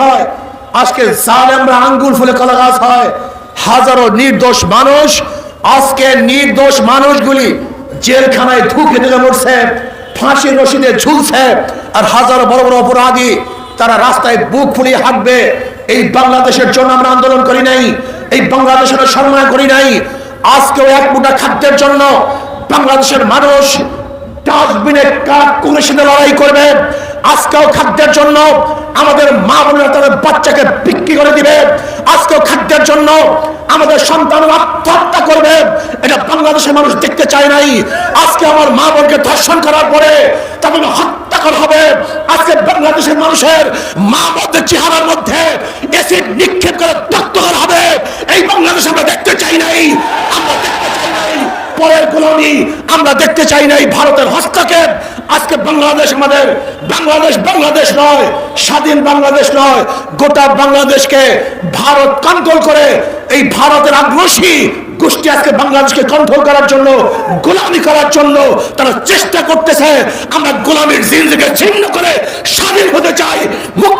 হয়। আজকে জালেমরা আঙ্গুল ফুলে কলা গাছ হয়। হাজারো নির্দোষ মানুষ, আজকে নির্দোষ মানুষগুলি জেলখানায় ধুকে দিলে মরছে ফাঁসির রশিদে ঝুলছে, আর হাজারো বড় বড় অপরাধী তারা রাস্তায় বুক ফুলিয়ে হাঁটবে। এই বাংলাদেশের জন্য আমরা আন্দোলন করি নাই, এই বাংলাদেশের সম্মান করি নাই। আজকেও এক মুঠা খাদ্যের জন্য বাংলাদেশের মানুষ ডাস্টবিনে কাঠ কংগ্রেসে লড়াই করবে। আজকেও খাদ্যের জন্য আমাদের মা বোনেরা তাদের বাচ্চাকে বিক্রি করে দিবে। আজকেও খাদ্যের জন্য আমাদের সন্তান আত্মহত্যা করবে। এটা বাংলাদেশের মানুষ দেখতে চায় নাই। আজকে আমার মা বোনকে ধর্ষণ করার পরে তাদের হত্যা করা হবে। আজকে বাংলাদেশের মানুষের মা বোনদের চেহারার মধ্যে এসিড নিক্ষেপ করে রক্ত করা হবে। এই বাংলাদেশ আমরা দেখতে চাই নাই। আমরা দেখতে চাই নাই। পরের গোলামি আমরা দেখতে চাই নাই। ভারতের আজকে বাংলাদেশ আমাদের। বাংলাদেশ বাংলাদেশ নয়, স্বাধীন বাংলাদেশ নয়। গোটা বাংলাদেশকে ভারত কন্ট্রোল করে এই ভারতের আগ্রসী গোষ্ঠী আজকে বাংলাদেশকে কন্ট্রোল করার জন্য, গোলামি করার জন্য তারা চেষ্টা করতেছে। আমরা গোলামির জিন্দিকে ছিন্ন করে স্বাধীন হতে চাই, মুক্ত